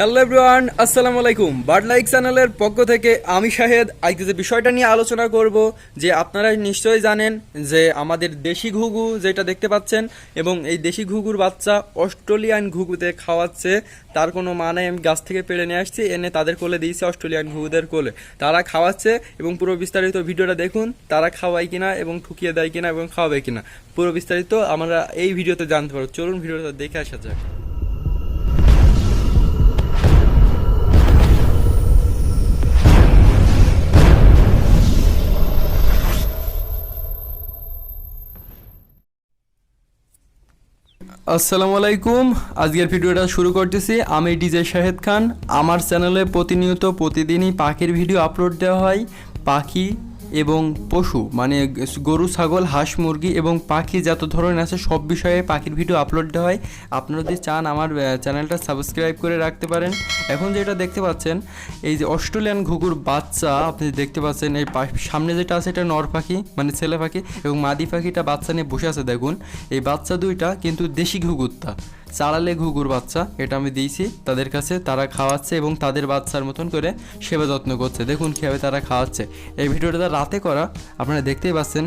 Hello everyone আসসালামু আলাইকুম। Bird like চ্যানেলের পক্ষ থেকে আমি শাহেদ। আজকে যে বিষয়টা নিয়ে আলোচনা করব, যে আপনারা নিশ্চয়ই জানেন যে আমাদের দেশি ঘুঘু যেটা দেখতে পাচ্ছেন, এবং এই দেশি ঘুঘুর বাচ্চা অস্ট্রেলিয়ান ঘুঘুতে খাওয়াচ্ছে। তার কোনো মানে আমি গাছ থেকে পেড়ে নিয়ে আসছি, এনে তাদের কোলে দিয়েছি অস্ট্রেলিয়ান ঘুঘুদের কোলে। তারা খাওয়াচ্ছে, এবং পুরো বিস্তারিত ভিডিওটা দেখুন, তারা খাওয়ায় কিনা এবং ঠুকিয়ে দেয় কিনা এবং খাওয়াবে কিনা। পুরো বিস্তারিত আমরা এই ভিডিওতে জানতে পারব। চলুন ভিডিওটা দেখে আসা যাক। আসসালামু আলাইকুম। আজকের ভিডিওটা শুরু করতেছি। আমি ডিজে শাহেদ খান। আমার চ্যানেলে প্রতিনিয়ত প্রতিদিনই পাখির ভিডিও আপলোড দেওয়া হয়। পাখি এবং পশু মানে গরু, ছাগল, হাঁস, মুরগি এবং পাখি যত ধরনের আছে সব বিষয়ে পাখির ভিডিও আপলোড হয়। আপনারা যদি চান আমার চ্যানেলটা সাবস্ক্রাইব করে রাখতে পারেন। এখন যেটা দেখতে পাচ্ছেন, এই যে অস্ট্রেলিয়ান ঘুঘুর বাচ্চা, আপনি দেখতে পাচ্ছেন, এই সামনে যেটা আছে এটা নর পাখি মানে ছেলে পাখি এবং মাদি পাখিটা বাচ্চা নিয়ে বসে আছে, দেখুন। এই বাচ্চা দুইটা কিন্তু দেশি ঘুঘুরটা। চালালে ঘুঘুর বাচ্চা, এটা আমি দিয়েছি তাদের কাছে, তারা খাওয়াচ্ছে এবং তাদের বাচ্চার মতন করে সেবা যত্ন করছে। দেখুন কীভাবে তারা খাওয়াচ্ছে। এই ভিডিওটা রাতে করা, আপনারা দেখতেই পাচ্ছেন।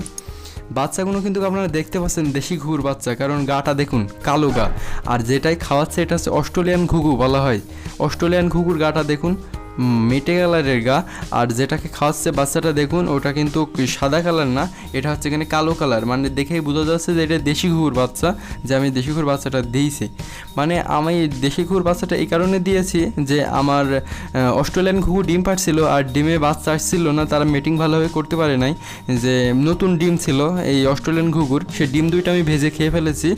বাচ্চাগুলো কিন্তু আপনারা দেখতে পাচ্ছেন দেশি ঘুঘুর বাচ্চা, কারণ গাটা দেখুন কালো গা। আর যেটাই খাওয়াচ্ছে এটা হচ্ছে অস্ট্রেলিয়ান ঘুঘু বলা হয়। অস্ট্রেলিয়ান ঘুঘুর গাটা দেখুন মেটে কালারের গা। আর যেটাকে খাওয়াচ্ছে বাচ্চাটা, দেখুন, ওটা কিন্তু সাদা কালার না, এটা হচ্ছে এখানে কালো কালার মানে দেখেই বোঝা যাচ্ছে যে এটা দেশি ঘুঘুর বাচ্চা, যে আমি দেশি ঘুঘুর বাচ্চাটা দিয়েছি। মানে আমি দেশি ঘুঘুর বাচ্চাটা এই কারণে দিয়েছি যে আমার অস্ট্রেলিয়ান ঘুঘু ডিম পাড়ছিল আর ডিমে বাচ্চা আসছিল না, তারা মিটিং ভালোভাবে করতে পারে নাই। যে নতুন ডিম ছিল এই অস্ট্রেলিয়ান ঘুঘুর, সে ডিম দুইটা আমি ভেজে খেয়ে ফেলেছি।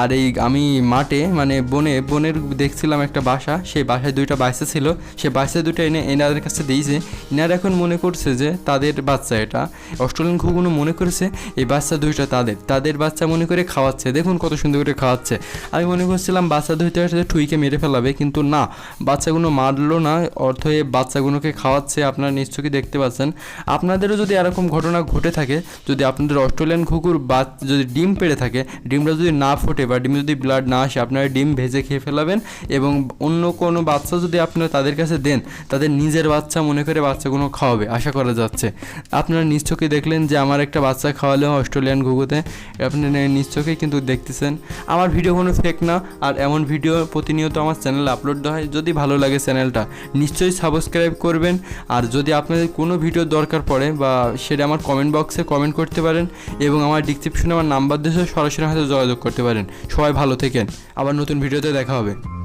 আর এই আমি মাঠে মানে বনে, বনের দেখছিলাম একটা বাসা, সেই বাসায় দুইটা বাচ্চা ছিল। সে বাচ্চা দুটো এনে এনাদের কাছে দিয়েছে এনারা এখন মনে করছে যে তাদের বাচ্চা এটা। অস্ট্রেলিয়ান ঘুঘুনো মনে করেছে, এই বাচ্চা দুইটা তাদের। তাদের বাচ্চা মনে করে খাওয়াচ্ছে। দেখুন কত সুন্দর করে খাওয়াচ্ছে। আমি মনে করছিলাম বাচ্চা দুইটা সাথে ঠুইকে মেরে ফেলাবে, কিন্তু না। বাচ্চাগুলো মারলো না, অর্থ এ বাচ্চাগুলোকে খাওয়াচ্ছে, আপনারা নিশ্চয়ই দেখতে পাচ্ছেন। আপনাদেরও যদি এরকম ঘটনা ঘটে থাকে, যদি আপনাদের অস্ট্রেলিয়ান ঘুঘুর বাচ, যদি ডিম পেড়ে থাকে, ডিমটা যদি না ফোটে বা ডিমে যদি ব্লাড না আসে, আপনারা ডিম ভেজে খেয়ে ফেলাবেন এবং অন্য কোনো বাচ্চা যদি আপনারা তাদের কাছে দেন তাদের নিজের বাচ্চা মনে করে বাচ্চাগুলো খাওয়াবে, আশা করা যাচ্ছে। আপনারা নিশ্চয়ই দেখলেন যে আমার একটা বাচ্চা খাওয়ালো অস্ট্রেলিয়ান ঘুঘুতে। আপনি নিশ্চয়ই কিন্তু দেখতেছেন। আমার ভিডিও কোনো ফেক না, আর এমন ভিডিও প্রতিনিয়ত আমার চ্যানেলে আপলোড দেওয়া হয়। যদি ভালো লাগে চ্যানেলটা, নিশ্চয়ই সাবস্ক্রাইব করবেন। আর যদি আপনাদের কোনো ভিডিও দরকার পড়ে বা সেটা আমার কমেন্ট বক্সে কমেন্ট করতে পারেন এবং আমার ডিসক্রিপশনে আমার নাম্বার দিয়ে সরাসরি হয়তো যোগাযোগ করতে পারেন। সবাই ভালো থেকেন। আবার নতুন ভিডিওতে দেখা হবে।